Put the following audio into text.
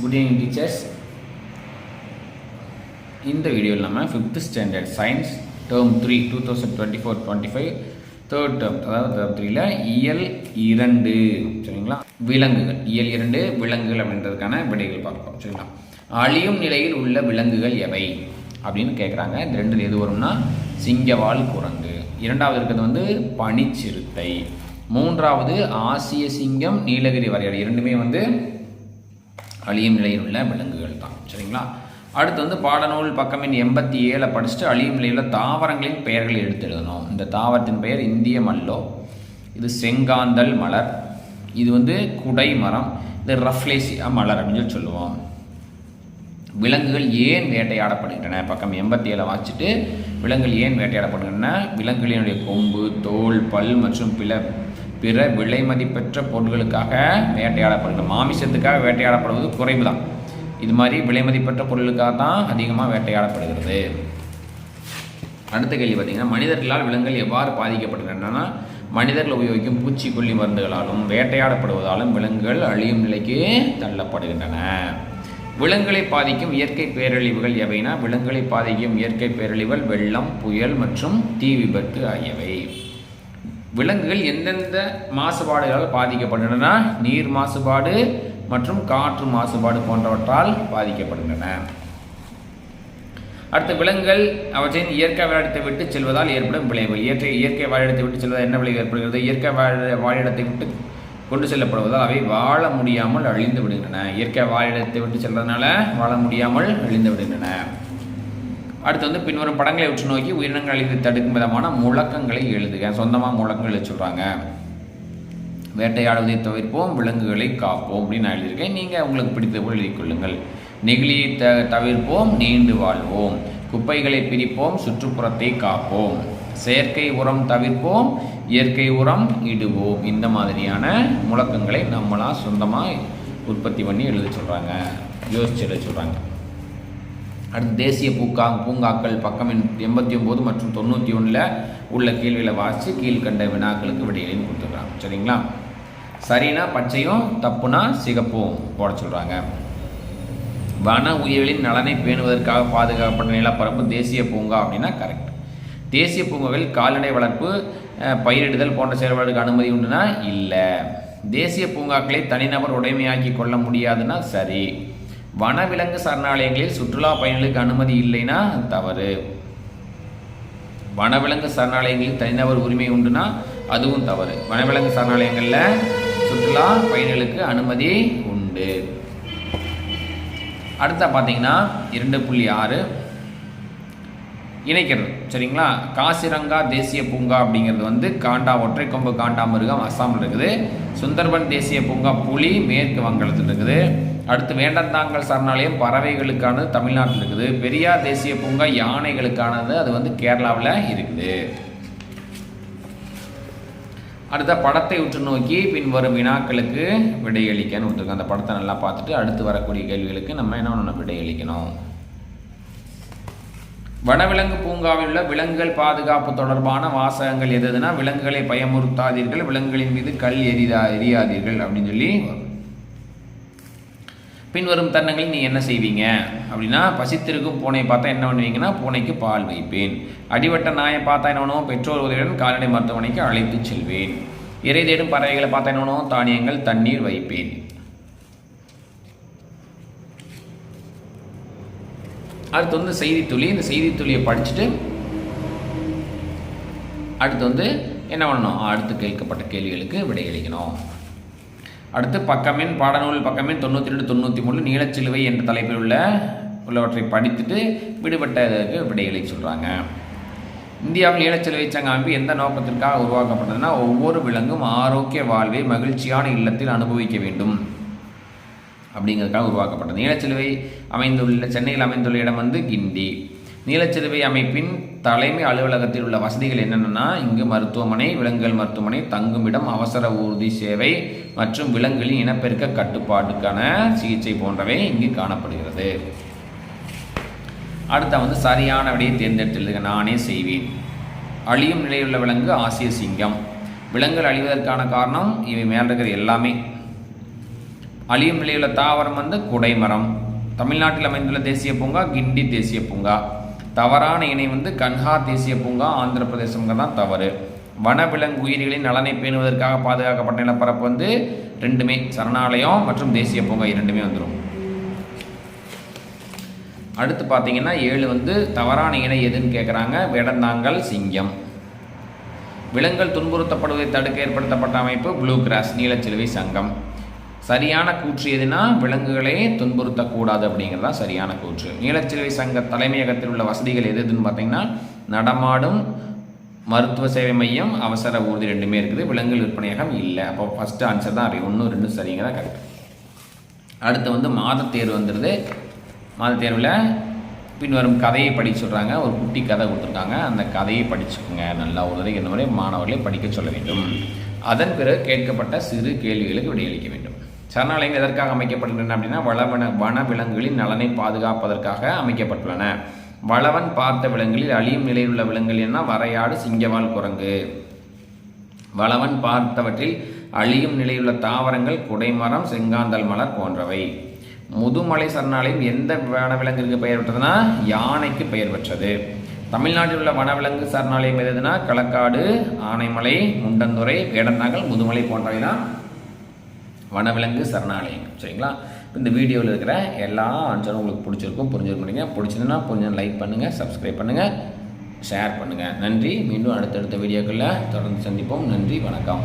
Good evening teachers இந்த வீடியோவில் நம்ம fifth standard science term three two thousand twenty four twenty five third term அதாவது term த்ரீல இயல் இரண்டு சரிங்களா? விலங்குகள். இயல் இரண்டு விலங்குகள் அப்படின்றதுக்கான விடைகள் பார்ப்போம் சரிங்களா? அழியும் நிலையில் உள்ள விலங்குகள் எவை? அப்படின்னு கேட்குறாங்க இந்த ரெண்டில் எது வரும்னா சிங்கவால் குரங்கு. இரண்டாவது இருக்கிறது வந்து பனிச்சிறுத்தை. மூன்றாவது ஆசிய சிங்கம் நீலகிரி வரையாடு இரண்டுமே வந்து அழியும் நிலையில் உள்ள விலங்குகள் தான். சரிங்களா? அடுத்து வந்து பாடநூல் பக்கமின் எண்பத்தி ஏழை படிச்சுட்டு அழியும் நிலையில் உள்ள தாவரங்களின் பெயர்களை எடுத்து எழுதணும். இந்த தாவரத்தின் பெயர் இந்திய மல்லோ இது செங்காந்தல் மலர் இது வந்து குடை மரம் இது ரஃப்லேசியா மலர் அப்படின்னு சொல்லி சொல்லுவோம். விலங்குகள் ஏன் வேட்டையாடப்படுகின்றன? பக்கம் எண்பத்தி ஏழை வாச்சிட்டு விலங்குகள் ஏன் வேட்டையாடப்படுகின்றன? விலங்குகளினுடைய கொம்பு தோல் பல் மற்றும் பிள பிற விலை மதிப்பெற்ற பொருட்களுக்காக வேட்டையாடப்படுகிறது மாமிசத்துக்காக வேட்டையாடப்படுவது குறைவு தான் இது மாதிரி விலை மதிப்பெற்ற பொருளுக்காக தான் அதிகமாக வேட்டையாடப்படுகிறது. அடுத்த கேள்வி பார்த்தீங்கன்னா மனிதர்களால் விலங்குகள் எவ்வாறு பாதிக்கப்படுகின்றன? மனிதர்கள் உபயோகிக்கும் பூச்சிக்கொல்லி மருந்துகளாலும் வேட்டையாடப்படுவதாலும் விலங்குகள் அழியும் நிலைக்கு தள்ளப்படுகின்றன. விலங்குகளை பாதிக்கும் இயற்கை பேரழிவுகள் எவைனா விலங்குகளை பாதிக்கும் இயற்கை பேரழிவுகள் வெள்ளம் புயல் மற்றும் தீ விபத்து ஆகியவை. விலங்குகள் எந்தெந்த மாசுபாடுகளால் பாதிக்கப்படுகின்றன? நீர் மாசுபாடு மற்றும் காற்று மாசுபாடு போன்றவற்றால் பாதிக்கப்படுகின்றன. அடுத்த விலங்குகள் அவற்றின் இயற்கை வாழிடத்தை விட்டு செல்வதால் ஏற்படும் விளைவு இயற்கை இயற்கை வாழிடத்தை விட்டு செல்வதால் என்ன விளைவு ஏற்படுகிறது? இயற்கை வாழ வாழிடத்தை விட்டு கொண்டு செல்லப்படுவதால் அவை வாழ முடியாமல் அழிந்து விடுகின்றன. இயற்கை வாழிடத்தை விட்டு செல்வதனால வாழ முடியாமல் அழிந்து விடுகின்றன. அடுத்து வந்து பின்வரும் படங்களை உற்று நோக்கி உயிரினங்கள் அழிந்து தடுக்கும் விதமான முழக்கங்களை எழுதுக. சொந்தமாக முழக்கங்கள் எழுதி சொல்கிறாங்க வேட்டையாடுவதை தவிர்ப்போம் விலங்குகளை காப்போம் அப்படின்னு நான் எழுதியிருக்கேன். நீங்கள் உங்களுக்கு பிடித்த போல் எழுதிக் கொள்ளுங்கள். நெகிழியை த தவிர்ப்போம் நீண்டு வாழ்வோம். குப்பைகளை பிரிப்போம் சுற்றுப்புறத்தை காப்போம். செயற்கை உரம் தவிர்ப்போம் இயற்கை உரம் இடுவோம். இந்த மாதிரியான முழக்கங்களை நம்மளாம் சொந்தமாக உற்பத்தி பண்ணி எழுத சொல்கிறாங்க யோசிச்சு எழுத சொல்கிறாங்க அடுத்து தேசிய பூக்கா பூங்காக்கள் பக்கம் எண்பத்தி ஒம்பது மற்றும் தொண்ணூற்றி ஒன்றில் உள்ள கேள்வியில் வாசித்து கீழ்கண்ட வினாக்களுக்கு விடைகளையும் கொடுத்துருக்குறாங்க சரிங்களா? சரினா பச்சையும் தப்புனா சிகப்பும் போட சொல்கிறாங்க வன உயிர்களின் நலனை பேணுவதற்காக பாதுகாக்கப்பட்ட நிலப்பரப்பு தேசிய பூங்கா அப்படின்னா கரெக்ட் தேசிய பூங்காவில் கால்நடை வளர்ப்பு பயிரிடுதல் போன்ற செயல்பாடுக்கு அனுமதி உண்டுனா இல்லை. தேசிய பூங்காக்களை தனிநபர் உடைமையாக்கி கொள்ள முடியாதுன்னா சரி. வனவிலங்கு சரணாலயங்களில் சுற்றுலா பயணிகளுக்கு அனுமதி இல்லைன்னா தவறு. வனவிலங்கு சரணாலயங்களில் தனிநபர் உரிமை உண்டுனா அதுவும் தவறு. வனவிலங்கு சரணாலயங்களில் சுற்றுலா பயணிகளுக்கு அனுமதி உண்டு. அடுத்த பார்த்தீங்கன்னா இரண்டு புள்ளி ஆறு. இணைக்கிறது. சரிங்களா? காசிரங்கா தேசிய பூங்கா அப்படிங்கிறது வந்து காண்டா ஒற்றை கொம்பு காண்டா மிருகம் அஸ்ஸாமில் இருக்குது. சுந்தர்பன் தேசிய பூங்கா புலி மேற்கு வங்காளத்தில் இருக்குது. அடுத்து வேண்டந்தாங்கல் சரணாலயம் பறவைகளுக்கானது தமிழ்நாட்டில் இருக்குது. பெரியார் தேசிய பூங்கா யானைகளுக்கானது அது வந்து கேரளாவில் இருக்குது. அடுத்த படத்தை உற்று நோக்கி பின்வரும் வினாக்களுக்கு விடையளிக்கன்னு விட்டுருக்கோம். அந்த படத்தை நல்லா பார்த்துட்டு அடுத்து வரக்கூடிய கேள்விகளுக்கு நம்ம என்ன பண்ணணும் விடையளிக்கணும்? வனவிலங்கு பூங்காவில் உள்ள விலங்குகள் பாதுகாப்பு தொடர்பான வாசகங்கள் எதுனா விலங்குகளை பயமுறுத்தாதீர்கள் விலங்குகளின் மீது கல் எரிதா எரியாதீர்கள் அப்படின்னு சொல்லி பின்வரும் தருணங்களில் நீ என்ன செய்வீங்க? அப்படின்னா பசித்திருக்கும் பூனையை பார்த்தா என்ன பண்ணுவீங்கன்னா பூனைக்கு பால் வைப்பேன். அடிவட்ட நாயை பார்த்தா என்ன பண்ணுவோம்? பெற்றோர் உதவியுடன் கால்நடை மருத்துவமனைக்கு அழைத்து செல்வேன். இறை தேடும் பறவைகளை பார்த்தா என்ன பண்ணுவோம்? தானியங்கள் தண்ணீர் வைப்பேன். அடுத்து வந்து செய்தித்துளி. இந்த செய்தித்துளியை படிச்சுட்டு அடுத்து வந்து என்ன பண்ணணும்? அடுத்து கேட்கப்பட்ட கேள்விகளுக்கு விடையளிக்கணும் அடுத்து பக்கமின் பாடநூல் பக்கமின் தொண்ணூற்றி ரெண்டு தொண்ணூற்றி மூணு நீலச்சிலுவை என்ற தலைப்பில் உள்ள உள்ளவற்றை படித்துட்டு விடுபட்டதற்கு விடைகளை சொல்கிறாங்க இந்தியாவில் நீலச்சிலுவை சங்க அமைப்பு எந்த நோக்கத்திற்காக உருவாக்கப்பட்டதுன்னா ஒவ்வொரு விலங்கும் ஆரோக்கிய வாழ்வை மகிழ்ச்சியான இல்லத்தில் அனுபவிக்க வேண்டும். அப்படிங்கிறதுக்காக உருவாக்கப்பட்டது. நீலச்சிலுவை அமைந்துள்ள சென்னையில் அமைந்துள்ள இடம் வந்து கிண்டி. நீலச்சிறுவை அமைப்பின் தலைமை அலுவலகத்தில் உள்ள வசதிகள் என்னென்னா இங்கு மருத்துவமனை விலங்குகள் மருத்துவமனை தங்குமிடம் அவசர ஊர்தி சேவை மற்றும் விலங்குகளின் இனப்பெருக்க கட்டுப்பாட்டுக்கான சிகிச்சை போன்றவை இங்கு காணப்படுகிறது. அடுத்த வந்து சரியான விடையை தேர்ந்தெடுத்துள்ளது நானே செய்வேன். அழியும் நிலையுள்ள விலங்கு ஆசிய சிங்கம். விலங்குகள் அழிவதற்கான காரணம் இவை மேல் எல்லாமே. அழியும் நிலையுள்ள தாவரம் வந்து குடைமரம். தமிழ்நாட்டில் அமைந்துள்ள தேசிய பூங்கா கிண்டி தேசிய பூங்கா. தவறான இணை வந்து கன்ஹா தேசிய பூங்கா ஆந்திர பிரதேசங்க தான் தவறு. வனவிலங்கு உயிரிகளின் நலனை பேணுவதற்காக பாதுகாக்கப்பட்ட நிலப்பரப்பு வந்து ரெண்டுமே சரணாலயம் மற்றும் தேசிய பூங்கா இரண்டுமே வந்துடும் அடுத்து பார்த்தீங்கன்னா ஏழு வந்து தவறான இணை எதுன்னு கேட்குறாங்க வேடந்தாங்கல் சிங்கம். விலங்குகள் துன்புறுத்தப்படுவதை தடுக்க ஏற்படுத்தப்பட்ட அமைப்பு ப்ளூ கிராஸ் நீலச்சிலுவை சங்கம். சரியான கூற்று எதுனா விலங்குகளே துன்புறுத்தக்கூடாது அப்படிங்கிறது தான் சரியான கூற்று. நீலச்சிலுவை சங்க தலைமையகத்தில் உள்ள வசதிகள் எது எதுன்னு பார்த்தீங்கன்னா நடமாடும் மருத்துவ சேவை மையம் அவசர ஊர்தி ரெண்டுமே இருக்குது. விலங்குகள் விற்பனையகம் இல்லை. அப்போ ஃபஸ்ட்டு ஆன்சர் தான் அப்படி ஒன்று ரெண்டு சரிங்க தான் கரெக்ட் அடுத்து வந்து மாத தேர்வு வந்துடுது மாத தேர்வில் பின்வரும் கதையை படிக்க சொல்கிறாங்க ஒரு குட்டி கதை கொடுத்துருக்காங்க. அந்த கதையை படிச்சுக்கோங்க. நல்லா ஒரு தடவை இந்த முறை மாணவர்களை படிக்க சொல்ல வேண்டும். அதன் பிறகு கேட்கப்பட்ட சிறு கேள்விகளுக்கு விடையளிக்க வேண்டும். சரணாலயங்கள் எதற்காக அமைக்கப்பட்டுள்ளன அப்படின்னா வளவன வன விலங்குகளின் நலனை பாதுகாப்பதற்காக அமைக்கப்பட்டுள்ளன. வளவன் பார்த்த விலங்குகளில் அழியும் நிலையில் உள்ள விலங்குகள் என்ன? வரையாடு சிங்கவால் குரங்கு. வளவன் பார்த்தவற்றில் அழியும் நிலையுள்ள தாவரங்கள் குடைமரம் செங்காந்தல் மலர் போன்றவை. முதுமலை சரணாலயம் எந்த வனவிலங்குக்கு பெயர் பெற்றதுன்னா யானைக்கு பெயர் பெற்றது. தமிழ்நாட்டில் உள்ள வனவிலங்கு சரணாலயம் எதுனா களக்காடு ஆனைமலை முண்டந்துறை வேடந்தாங்கல் முதுமலை போன்றவை தான் வனவிலங்கு சரணாலயம். சரிங்களா? இந்த வீடியோவில் இருக்கிற எல்லா ஆன்சரும் உங்களுக்கு பிடிச்சிருக்கும் புரிஞ்சிருக்கும் பிடிச்சிருந்தா கொஞ்சம் லைக் பண்ணுங்கள் சப்ஸ்கிரைப் பண்ணுங்கள் ஷேர் பண்ணுங்கள் நன்றி. மீண்டும் அடுத்தடுத்த வீடியோக்களில் தொடர்ந்து சந்திப்போம். நன்றி. வணக்கம்.